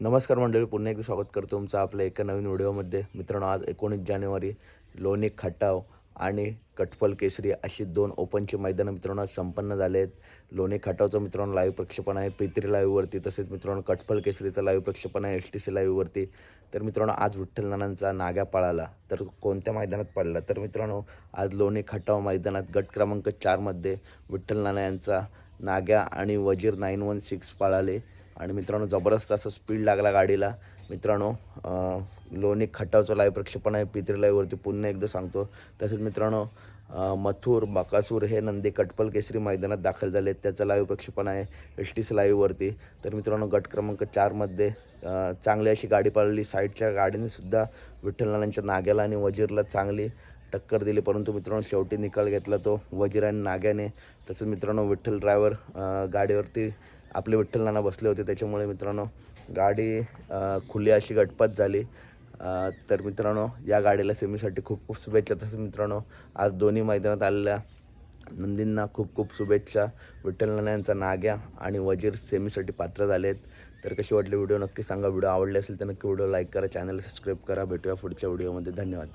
नमस्कार मंडळी पुन्हा एकदा स्वागत करतो तुमचं आपल्या एका नवीन व्हिडिओमध्ये. मित्रांनो आज एकोणीस जानेवारी लोणी खटाव आणि कटफल केसरी अशी दोन ओपनची मैदानं मित्रांनो आज संपन्न झाले आहेत. लोणी खटावचं मित्रांनो लाईव्ह प्रक्षेपण आहे. पित्री लाईव्हवरती तसेच मित्रांनो कटफल केसरीचं लाईव्ह प्रक्षेपण आहे. एस टी सी लाईव्हवरती तर मित्रांनो आज विठ्ठलनानांचा नाग्या पळाला. तर कोणत्या मैदानात पडला तर मित्रांनो आज लोणी खटाव मैदानात गट क्रमांक चारमध्ये विठ्ठल नाना यांचा नाग्या आणि वजीर नाईन वन सिक्स पळाले. आणि मित्रांनो जबरदस्त असं स्पीड लागला गाडीला. मित्रांनो लोणी खटावचं लाईव्ह प्रक्षेपण आहे. पित्री लाईव्हवरती पुन्हा एकदा सांगतो. तसेच मित्रांनो मथुर बाकासूर हे नंदी कटपल केसरी मैदानात दाखल झाले. त्याचं लाईव्ह प्रक्षेपण आहे एस टी सी लाईव्हवरती तर मित्रांनो गट क्रमांक चारमध्ये चांगली अशी गाडी पाळली साईडच्या गाडीने सुद्धा विठ्ठलनानांच्या नाग्याला आणि वजीरला चांगली टक्कर दिली. परंतु मित्रांनो शेवटी निकाल घेतला तो वजीर आणि नाग्याने. तसंच मित्रांनो विठ्ठल ड्रायव्हर गाडीवरती आपले विठ्ठल नाना बसले होते त्याच्यामुळे मित्रांनो गाडी खुली अशी गटपात झाली. तर मित्रांनो या गाडीला सेमीसाठी खूप खूप शुभेच्छा. तसंच मित्रांनो आज दोन्ही मैदानात आलेल्या नंदींना खूप खूप शुभेच्छा. विठ्ठल नाना यांचा नाग्या आणि वजीर सेमीसाठी पात्र झाले आहेत तर कशी वाटली व्हिडिओ नक्की सांगा. व्हिडिओ आवडले असेल तर नक्की व्हिडिओ लाईक करा चॅनल सबस्क्राईब करा. भेटूया पुढच्या व्हिडिओमध्ये. धन्यवाद.